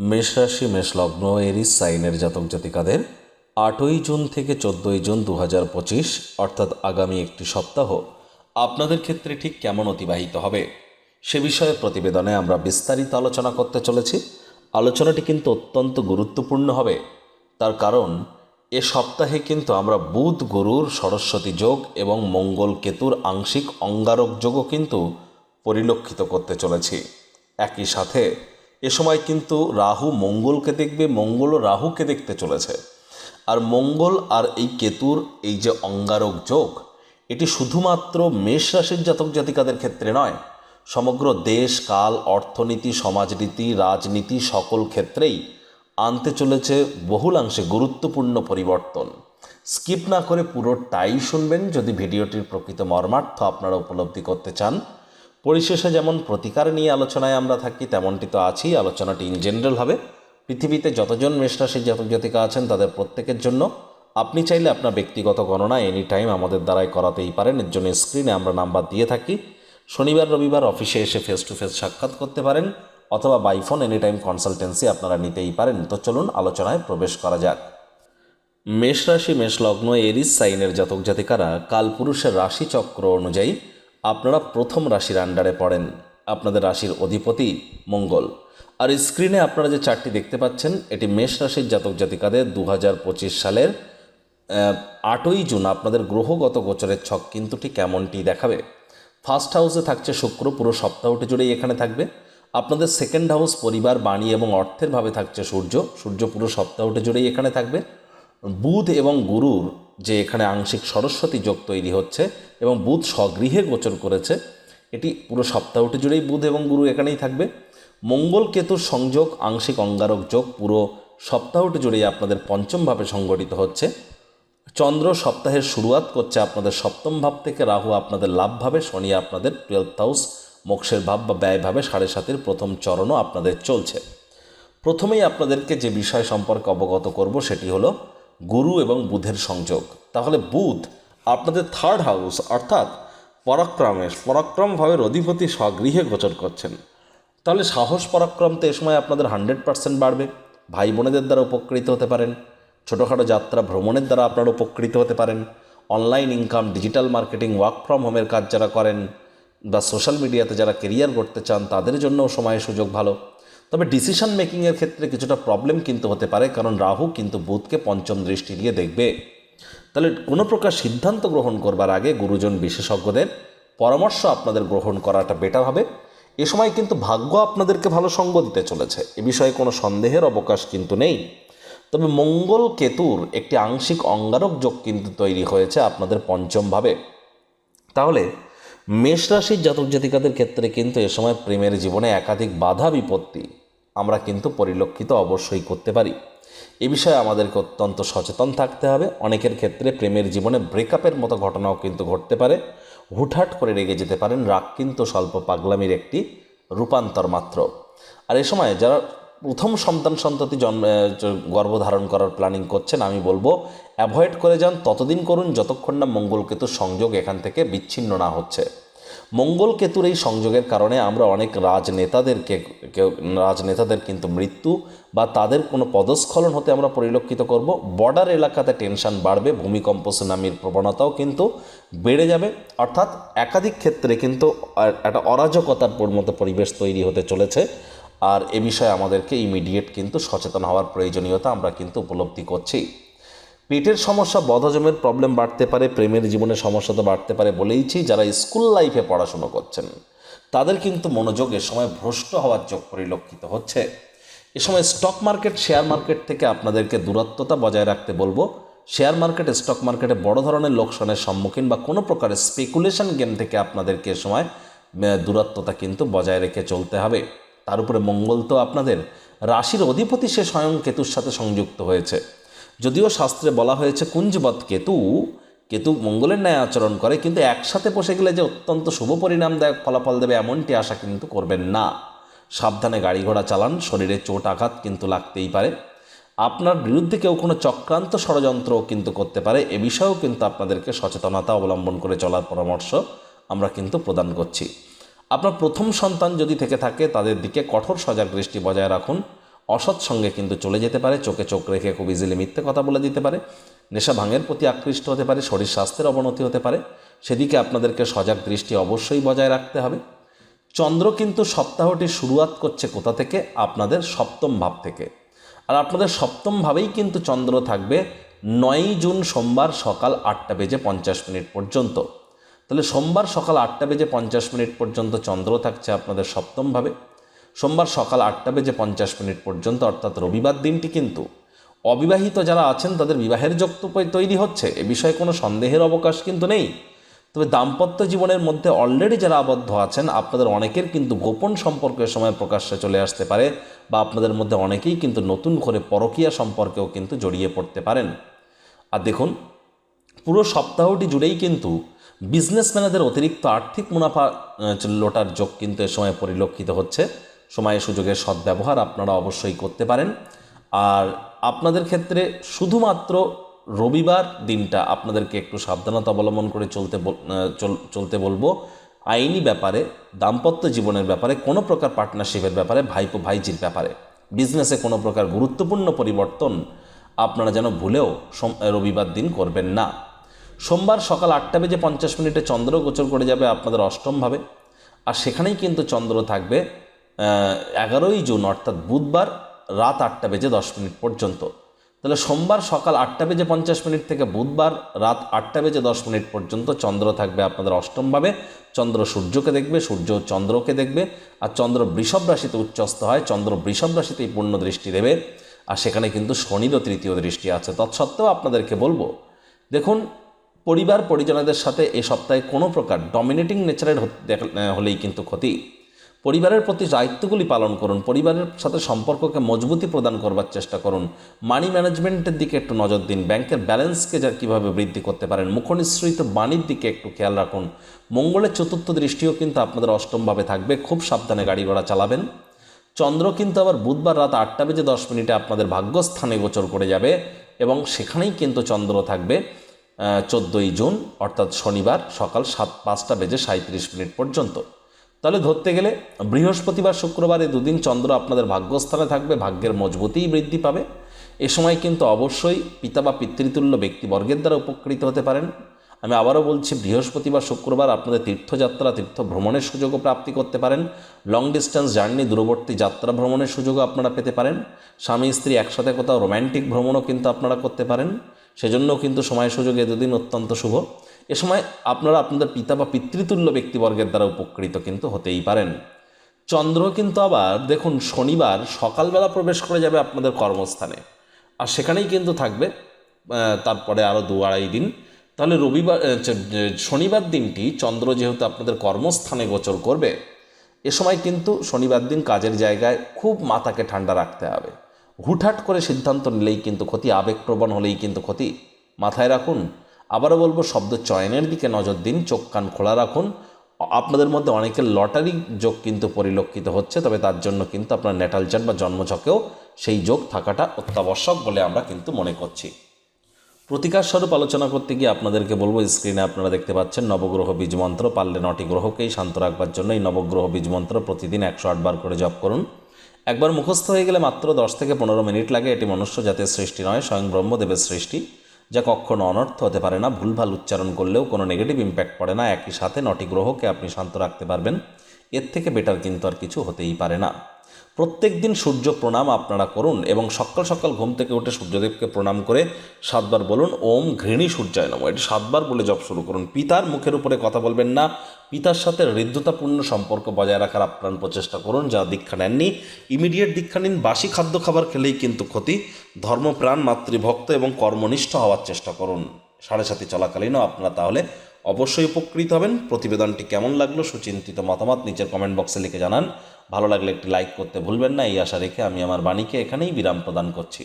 মেষরাশি, মেষলগ্ন, এরিস, সাইনের জাতক জাতিকাদের আটই জুন থেকে চোদ্দোই জুন দু হাজার পঁচিশ, অর্থাৎ আগামী একটি সপ্তাহ, আপনাদের ক্ষেত্রে ঠিক কেমন অতিবাহিত হবে? সে বিষয়ে প্রতিবেদনে আমরা বিস্তারিত আলোচনা করতে চলেছি। আলোচনাটি কিন্তু অত্যন্ত গুরুত্বপূর্ণ হবে। তার কারণ, এ সপ্তাহে কিন্তু আমরা বুধ, গুরুর, সরস্বতী যোগ এবং মঙ্গল কেতুর আংশিক অঙ্গারক যোগও কিন্তু পরিলক্ষিত করতে চলেছি। একই সাথে এ সময় কিন্তু রাহু মঙ্গলকে দেখবে মঙ্গলও রাহুকে দেখতে চলেছে। আর মঙ্গল আর এই কেতুর এই যে অঙ্গারক যোগ, এটি শুধুমাত্র মেষ রাশির জাতক জাতিকাদের ক্ষেত্রে নয়, সমগ্র দেশ, কাল, অর্থনীতি, সমাজনীতি, রাজনীতি সকল ক্ষেত্রেই আনতে চলেছে বহুলাংশে গুরুত্বপূর্ণ পরিবর্তন। স্কিপ না করে পুরোটাই শুনবেন, যদি ভিডিওটির প্রকৃত মর্মার্থ আপনারা উপলব্ধি করতে চান পরিশেষে যেমন প্রতিকার নিয়ে আলোচনায় আমরা থাকি, তেমনটি তো আছেই। আলোচনাটি ইন জেনারেল হবে। পৃথিবীতে যতজন মেষরাশির জাতক জাতিকা আছেন, তাদের প্রত্যেকের জন্য আপনি চাইলে আপনার ব্যক্তিগত গণনা এনি টাইম আমাদের দ্বারাই করাতেই পারেন। এর জন্য স্ক্রিনে আমরা নাম্বার দিয়ে থাকি। শনিবার, রবিবার অফিসে এসে ফেস টু ফেস সাক্ষাৎ করতে পারেন অথবা বাইফোন এনি টাইম কনসালটেন্সি আপনারা নিতেই পারেন। তো চলুন আলোচনায় প্রবেশ করা যাক। মেষ রাশি মেষ লগ্ন এরিস সাইনের জাতক জাতিকারা কালপুরুষের রাশিচক্র অনুযায়ী আপনারা প্রথম রাশির আন্ডারে পড়েন। আপনাদের রাশির অধিপতি মঙ্গল। আর স্ক্রিনে আপনারা যে চারটি দেখতে পাচ্ছেন, এটি মেষ রাশির জাতক জাতিকাদের দু হাজার পঁচিশ সালের আটই জুন আপনাদের গ্রহগত গোচরের ছক কিন্তু ঠিক কেমনটি দেখাবে। ফার্স্ট হাউসে থাকছে শুক্র, পুরো সপ্তাহটি জুড়েই এখানে থাকবে। আপনাদের সেকেন্ড হাউস পরিবার, বাণী এবং অর্থের ভাবে থাকছে সূর্য। সূর্য পুরো সপ্তাহটি জুড়েই এখানে থাকবে। বুধ এবং গুরুর যে এখানে আংশিক সরস্বতী যোগ তৈরি হচ্ছে এবং বুধ স্বগৃহে গোচর করেছে। এটি পুরো সপ্তাহটি জুড়েই বুধ এবং গুরু এখানেই থাকবে। মঙ্গল কেতুর সংযোগ, আংশিক অঙ্গারক যোগ পুরো সপ্তাহটি জুড়েই আপনাদের পঞ্চমভাবে সংগঠিত হচ্ছে। চন্দ্র সপ্তাহের শুরুয়াত করছে আপনাদের সপ্তম ভাব থেকে, রাহু আপনাদের লাভ ভাবে, শনি আপনাদের টুয়েলথ হাউস মোক্ষের ভাব বা ব্যয়ভাবে সাড়ে সাতের প্রথম চরণও আপনাদের চলছে। প্রথমেই আপনাদেরকে যে বিষয় সম্পর্কে অবগত করব সেটি হলো গুরু এবং বুধের সংযোগ। তাহলে বুধ আপনাদের থার্ড হাউস অর্থাৎ পরাক্রম ভাবের অধিপতি স্বগৃহে গোচর করছেন। তাহলে সাহস পরাক্রম তো এ সময় আপনাদের হান্ড্রেড পার্সেন্ট বাড়বে। ভাই বোনেদের দ্বারা উপকৃত হতে পারেন। ছোটোখাটো যাত্রা ভ্রমণের দ্বারা আপনারা উপকৃত হতে পারেন। Online income digital marketing work from হোমের কাজ যারা করেন বা সোশ্যাল মিডিয়াতে যারা কেরিয়ার করতে চান, তাদের জন্যও সময়ের সুযোগ ভালো। তবে ডিসিশন মেকিংয়ের ক্ষেত্রে কিছুটা প্রবলেম কিন্তু হতে পারে, কারণ রাহু কিন্তু বুধকে পঞ্চম দৃষ্টি দিয়ে দেখবে। তাহলে কোনো প্রকার সিদ্ধান্ত গ্রহণ করবার আগে গুরুজন বিশেষজ্ঞদের পরামর্শ আপনাদের গ্রহণ করাটা বেটার হবে। এ সময় কিন্তু ভাগ্য আপনাদেরকে ভালো সঙ্গ দিতে চলেছে। এ বিষয়ে কোনো সন্দেহের অবকাশ কিন্তু নেই। তবে মঙ্গল কেতুর একটি আংশিক অঙ্গারক যোগ কিন্তু তৈরি হয়েছে আপনাদের পঞ্চমভাবে। তাহলে মেষ রাশির জাতক জাতিকাদের ক্ষেত্রে কিন্তু এ সময় প্রেমের জীবনে একাধিক বাধা বিপত্তি আমরা কিন্তু পরিলক্ষিত অবশ্যই করতে পারি। এ বিষয়ে আমাদেরকে অত্যন্ত সচেতন থাকতে হবে। অনেকের ক্ষেত্রে প্রেমের জীবনে ব্রেকআপের মতো ঘটনাও কিন্তু ঘটতে পারে। হুটহাট করে রেগে যেতে পারেন। রাগ কিন্তু স্বল্প পাগলামির একটি রূপান্তর মাত্র। আর এ সময় যারা প্রথম সন্তান সন্ততি জন্ম গর্ভধারণ করার প্ল্যানিং করছেন, আমি বলব অ্যাভয়েড করে যান। ততদিন করুন, যতক্ষণ না মঙ্গল কেতুর সংযোগ এখান থেকে বিচ্ছিন্ন না হচ্ছে। মঙ্গল কেতুর এই সংযোগের কারণে আমরা অনেক রাজনেতাদেরকে, কেউ রাজনেতাদের কিন্তু মৃত্যু বা তাদের কোনো পদস্খলন হতে আমরা পরিলক্ষিত করব। বর্ডার এলাকাতে টেনশন বাড়বে, ভূমিকম্প, সুনামির প্রবণতাও কিন্তু বেড়ে যাবে। অর্থাৎ একাধিক ক্ষেত্রে কিন্তু একটা অরাজকতার মতো পরিবেশ তৈরি হতে চলেছে। আর এ বিষয়ে আমাদেরকে ইমিডিয়েট কিন্তু সচেতন হওয়ার প্রয়োজনীয়তা আমরা কিন্তু উপলব্ধি করছি। পেটের সমস্যা, বদহজমের প্রবলেম বাড়তে পারে, প্রেমের জীবনে সমস্যা তো বাড়তে পারে বলেইছি যারা স্কুল লাইফে পড়াশুনো করছেন। তাদের কিন্তু মনোযোগ এ সময় ভ্রষ্ট হওয়ার যোগ পরিলক্ষিত হচ্ছে। এ সময় স্টক মার্কেট শেয়ার মার্কেট থেকে আপনাদেরকে দূরত্বতা বজায় রাখতে বলব। শেয়ার মার্কেট স্টক মার্কেটে বড় ধরনের লোকসানের সম্মুখীন বা কোনো প্রকারের স্পেকুলেশন গেম থেকে আপনাদেরকে এ সময় দূরত্বতা কিন্তু বজায় রেখে চলতে হবে। তার উপরে মঙ্গল তো আপনাদের। রাশির অধিপতি সে স্বয়ং কেতুর সাথে সংযুক্ত হয়েছে। যদিও শাস্ত্রে বলা হয়েছে, কুঞ্জবৎ কেতু কেতু মঙ্গলের ন্যায় আচরণ করে, কিন্তু একসাথে বসে গেলে যে অত্যন্ত শুভ পরিণাম দেয় ফলাফল দেবে, এমনটি আশা কিন্তু করবেন না। সাবধানে গাড়ি ঘোড়া চালান, শরীরে চোট আঘাত কিন্তু লাগতেই পারে। আপনার বিরুদ্ধে কেউ কোনো চক্রান্ত ষড়যন্ত্র কিন্তু করতে পারে, এ বিষয়েও কিন্তু আপনাদেরকে সচেতনতা অবলম্বন করে চলার পরামর্শ আমরা কিন্তু প্রদান করছি। আপনার প্রথম সন্তান যদি থেকে থাকে, তাদের দিকে কঠোর সজাগ দৃষ্টি বজায় রাখুন। অসৎ সঙ্গে কিন্তু চলে যেতে পারে, চোখে চোখ রেখে খুব ইজিলি মিথ্যে কথা বলে দিতে পারে, নেশা ভাঙের প্রতি আকৃষ্ট হতে পারে, শরীর স্বাস্থ্যের অবনতি হতে পারে, সেদিকে আপনাদেরকে সজাগ দৃষ্টি অবশ্যই বজায় রাখতে হবে। চন্দ্র কিন্তু সপ্তাহটি শুরুয়াত করছে কোথা থেকে? আপনাদের সপ্তম ভাব থেকে। আর আপনাদের সপ্তম ভাবেই কিন্তু চন্দ্র থাকবে নয়ই জুন সোমবার সকাল আটটা বেজে পঞ্চাশ মিনিট পর্যন্ত। তাহলে সোমবার সকাল আটটা বেজে পঞ্চাশ মিনিট পর্যন্ত চন্দ্র থাকছে আপনাদের সপ্তম ভাবে। সোমবার সকাল আটটা বেজে পঞ্চাশ মিনিট পর্যন্ত, অর্থাৎ রবিবার দিনটি কিন্তু। অবিবাহিত যারা আছেন, তাদের বিবাহের যোগ তৈরি হচ্ছে। এ বিষয়ে কোনো সন্দেহের অবকাশ কিন্তু নেই। তবে দাম্পত্য জীবনের মধ্যে অলরেডি যারা আবদ্ধ আছেন, আপনাদের অনেকের কিন্তু গোপন সম্পর্কের সময় প্রকাশ্যে চলে আসতে পারে বা আপনাদের মধ্যে অনেকেই কিন্তু নতুন করে পরকীয়া সম্পর্কেও কিন্তু জড়িয়ে পড়তে পারেন। আর দেখুন, পুরো সপ্তাহটি জুড়েই কিন্তু বিজনেসম্যানদের অতিরিক্ত আর্থিক মুনাফা লোটার যোগ কিন্তু এ সময় পরিলক্ষিত হচ্ছে। সময় সুযোগের সদ্ব্যবহার আপনারা অবশ্যই করতে পারেন। আর আপনাদের ক্ষেত্রে শুধুমাত্র রবিবার দিনটা আপনাদেরকে একটু সাবধানতা অবলম্বন করে চলতে চলতে বলব। আইনি ব্যাপারে, দাম্পত্য জীবনের ব্যাপারে, কোনো প্রকার পার্টনারশিপের ব্যাপারে, ভাইপো ভাইজির ব্যাপারে, বিজনেসে কোনো প্রকার গুরুত্বপূর্ণ পরিবর্তন আপনারা যেন ভুলেও রবিবার দিন করবেন না। সোমবার সকাল আটটা বেজে পঞ্চাশ মিনিটে চন্দ্র গোচর করে যাবে আপনাদের অষ্টমভাবে আর সেখানেই কিন্তু চন্দ্র থাকবে এগারোই জুন, অর্থাৎ বুধবার রাত আটটা বেজে দশ মিনিট পর্যন্ত। তাহলে সোমবার সকাল আটটা বেজে পঞ্চাশ মিনিট থেকে বুধবার রাত আটটা বেজে দশ মিনিট পর্যন্ত চন্দ্র থাকবে আপনাদের অষ্টমভাবে। চন্দ্র সূর্যকে দেখবে, সূর্য চন্দ্রকে দেখবে, আর চন্দ্র বৃষভ রাশিতে উচ্চস্ত হয়, চন্দ্র বৃষভ রাশিতেই পূর্ণ দৃষ্টি দেবে। আর সেখানে কিন্তু শনিরও তৃতীয় দৃষ্টি আছে। তৎসত্ত্বেও আপনাদেরকে বলব, দেখুন, পরিবার পরিজনদের সাথে এ সপ্তাহে কোনো প্রকার ডমিনেটিং নেচারের হলেই কিন্তু ক্ষতি। পরিবারের প্রতি দায়িত্বগুলি পালন করুন, পরিবারের সাথে সম্পর্ককে মজবুতি প্রদান করবার চেষ্টা করুন। মানি ম্যানেজমেন্টের দিকে একটু নজর দিন, ব্যাংকের ব্যালেন্সকে যা কীভাবে বৃদ্ধি করতে পারেন, মুখনিসৃত বাণীর দিকে একটু খেয়াল রাখুন। মঙ্গলের চতুর্থ দৃষ্টিও কিন্তু আপনাদের অষ্টমভাবে থাকবে, খুব সাবধানে গাড়ি ঘোড়া চালাবেন। চন্দ্র কিন্তু আবার বুধবার রাত আটটা বেজে দশ মিনিটে আপনাদের ভাগ্যস্থানে গোচর করে যাবে এবং সেখানেই কিন্তু চন্দ্র থাকবে চোদ্দোই জুন, অর্থাৎ শনিবার সকাল সাত, পাঁচটা বেজে সাঁত্রিশ মিনিট পর্যন্ত। তাহলে ধরতে গেলে বৃহস্পতিবার, শুক্রবার এই দুদিন চন্দ্র আপনাদের ভাগ্যস্থানে থাকবে, ভাগ্যের মজবুতিই বৃদ্ধি পাবে। এ সময় কিন্তু অবশ্যই পিতা বা পিতৃতুল্য ব্যক্তিবর্গের দ্বারা উপকৃত হতে পারেন। আমি আবারও বলছি, বৃহস্পতিবার, শুক্রবার আপনাদের তীর্থযাত্রা তীর্থ ভ্রমণের সুযোগও প্রাপ্তি করতে পারেন। লং ডিস্টেন্স জার্নি দূরবর্তী যাত্রা ভ্রমণের সুযোগও আপনারা পেতে পারেন। স্বামী, স্ত্রী একসাথে কোথাও রোম্যান্টিক ভ্রমণও কিন্তু আপনারা করতে পারেন। সেজন্য কিন্তু সময় সুযোগ এ দুদিন অত্যন্ত শুভ। এ সময় আপনারা আপনাদের পিতা বা পিতৃতুল্য ব্যক্তিবর্গের দ্বারা উপকৃত কিন্তু হতেই পারেন। চন্দ্র কিন্তু আবার দেখুন শনিবার সকালবেলা প্রবেশ করে যাবে আপনাদের কর্মস্থানে। আর সেখানেই কিন্তু থাকবে তারপরে আরও দু আড়াই দিন। তাহলে রবিবার শনিবার দিনটি চন্দ্র যেহেতু আপনাদের কর্মস্থানে গোচর করবে, এ সময় কিন্তু শনিবার দিন কাজের জায়গায় খুব মাথাকে ঠান্ডা রাখতে হবে। হুটহাট করে সিদ্ধান্ত নিলেই কিন্তু ক্ষতি, আবেগপ্রবণ হলেই কিন্তু ক্ষতি। মাথায় রাখুন আবারও বলব, শব্দ চয়নের দিকে নজর দিন, চোখ কান খোলা রাখুন। আপনাদের মধ্যে অনেকের লটারি যোগ কিন্তু পরিলক্ষিত হচ্ছে, তবে তার জন্য কিন্তু আপনার নেটাল বা জন্মছকেও সেই যোগ থাকাটা অত্যাবশ্যক বলে আমরা কিন্তু মনে করছি। প্রতিকার স্বরূপ আলোচনা করতে গিয়ে আপনাদেরকে বলব, স্ক্রিনে আপনারা দেখতে পাচ্ছেন নবগ্রহ বীজ মন্ত্র, পারলে নটি গ্রহকেই শান্ত রাখবার জন্য এই নবগ্রহ বীজ মন্ত্র প্রতিদিন একশো আটবার করে জপ করুন। একবার মুখস্থ হয়ে গেলে মাত্র দশ থেকে পনেরো মিনিট লাগে, এটি মনুষ্য জাতির সৃষ্টি নয়, স্বয়ং ব্রহ্মদেবের সৃষ্টি। যা কখনো অনর্থ হতে পারে না। ভুলভাল উচ্চারণ করলেও কোনো নেগেটিভ ইম্প্যাক্ট পড়ে না। একই সাথে নটি গ্রহকে আপনি শান্ত রাখতে পারবেন। এর থেকে বেটার কিন্তু আর কিছু হতেই পারে না। প্রত্যেক দিন সূর্য প্রণাম আপনারা করুন এবং সকাল সকাল ঘুম থেকে উঠে সূর্যদেবকে প্রণাম করে সাতবার বলুন, ওম ঘৃণী সূর্যায় নম। এটি সাতবার বলে জপ শুরু করুন। পিতার মুখের উপরে কথা বলবেন না। পিতার সাথে হৃদ্যতাপূর্ণ সম্পর্ক বজায় রাখার আপ্রাণ প্রচেষ্টা করুন, যা দীক্ষা নেননি। ইমিডিয়েট দীক্ষা নিন, বাসি খাদ্য খাবার খেলেই কিন্তু ক্ষতি। ধর্মপ্রাণ, মাতৃভক্ত এবং কর্মনিষ্ঠ হওয়ার চেষ্টা করুন। সাড়ে সাথে চলাকালীনও আপনারা তাহলে অবশ্যই উপকৃত হবেন। প্রতিবেদনটি কেমন লাগল সুচিন্তিত মতামত নিচের কমেন্ট বক্সে লিখে জানান। ভালো লাগলে একটি লাইক করতে ভুলবেন না, এই আশা রেখে আমি আমার বাণীকে এখানেই বিরাম প্রদান করছি।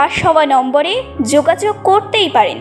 ফ্লাশ সবার নম্বরে যোগাযোগ করতেই পারেন।